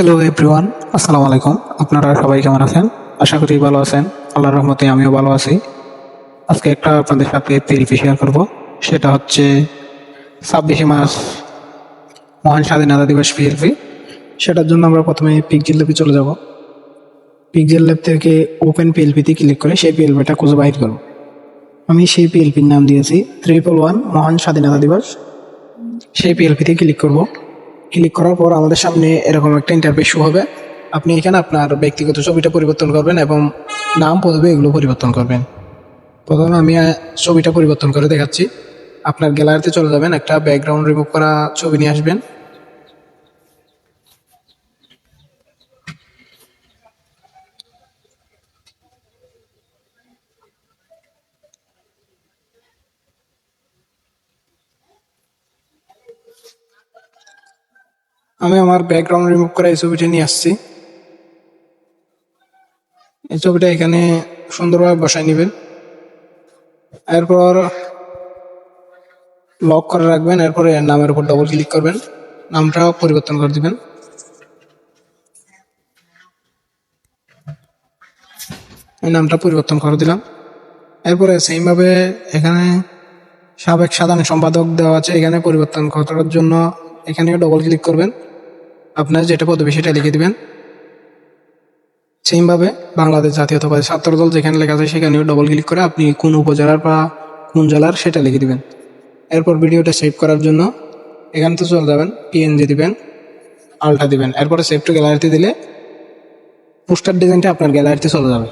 Hello everyone আসসালামু আলাইকুম আপনারা সবাই কেমন আছেন? আশা করি ভালো আছেন। আল্লাহর রহমতে আমিও ভালো আছি। আজকে একটা আপনাদের সাথে পিএলপি শেয়ার করব। সেটা হচ্ছে ছাব্বিশে মার্চ মহান স্বাধীনতা দিবস পিএলপি সেটার জন্য আমরা প্রথমে পিকজেল ল্যাবে চলে যাব। পিকজেল ল্যাব থেকে ওপেন পিএলপিতে ক্লিক করে সেই পিএলপিটা খুঁজে বাহির করব। আমি সেই পিএলপির নাম দিয়েছি ট্রিপল ওয়ান মহান স্বাধীনতা দিবস। সেই পিএলপিতে ক্লিক করব। ক্লিক করার পর আমাদের সামনে এরকম একটা ইন্টারভিউ শু হবে। আপনি এখানে আপনার ব্যক্তিগত ছবিটা পরিবর্তন করবেন এবং নাম, পদবি এগুলো পরিবর্তন করবেন। প্রথমে আমি ছবিটা পরিবর্তন করে দেখাচ্ছি। আপনার গ্যালারিতে চলে যাবেন, একটা ব্যাকগ্রাউন্ড রিমুভ করা ছবি নিয়ে আসবেন। আমি আমার ব্যাকগ্রাউন্ড রিমুভ করা এই ছবিটা নিয়ে আসছি। এই ছবিটা এখানে সুন্দরভাবে বসায় নেবেন। এরপর লক করে রাখবেন, এরপরে এর নামের উপর ডবল ক্লিক করবেন। নামটা পরিবর্তন করে দিবেন। নামটা পরিবর্তন করে দিলাম। এরপরে সেইভাবে এখানে সাবেক সাধারণ সম্পাদক দেওয়া আছে, এখানে পরিবর্তন করার জন্য এখানে ডবল ক্লিক করবেন। আপনার যেটা পদবি সেটা লিখে দেবেন। সেইভাবে বাংলাদেশ জাতীয়তাবাদী ছাত্রদল যেখানে লেখা আছে সেখানেও ডবল ক্লিক করে আপনি কোন উপজেলার বা কোন জেলার সেটা লিখে দেবেন। এরপর ভিডিওটা সেভ করার জন্য এখান থেকে চলে যাবেন পিএনজি দিবেন আলটা দিবেন। এরপরে সেভ টু গ্যালারিতে দিলে পোস্টার ডিজাইনটা আপনার গ্যালারিতে চলে যাবে।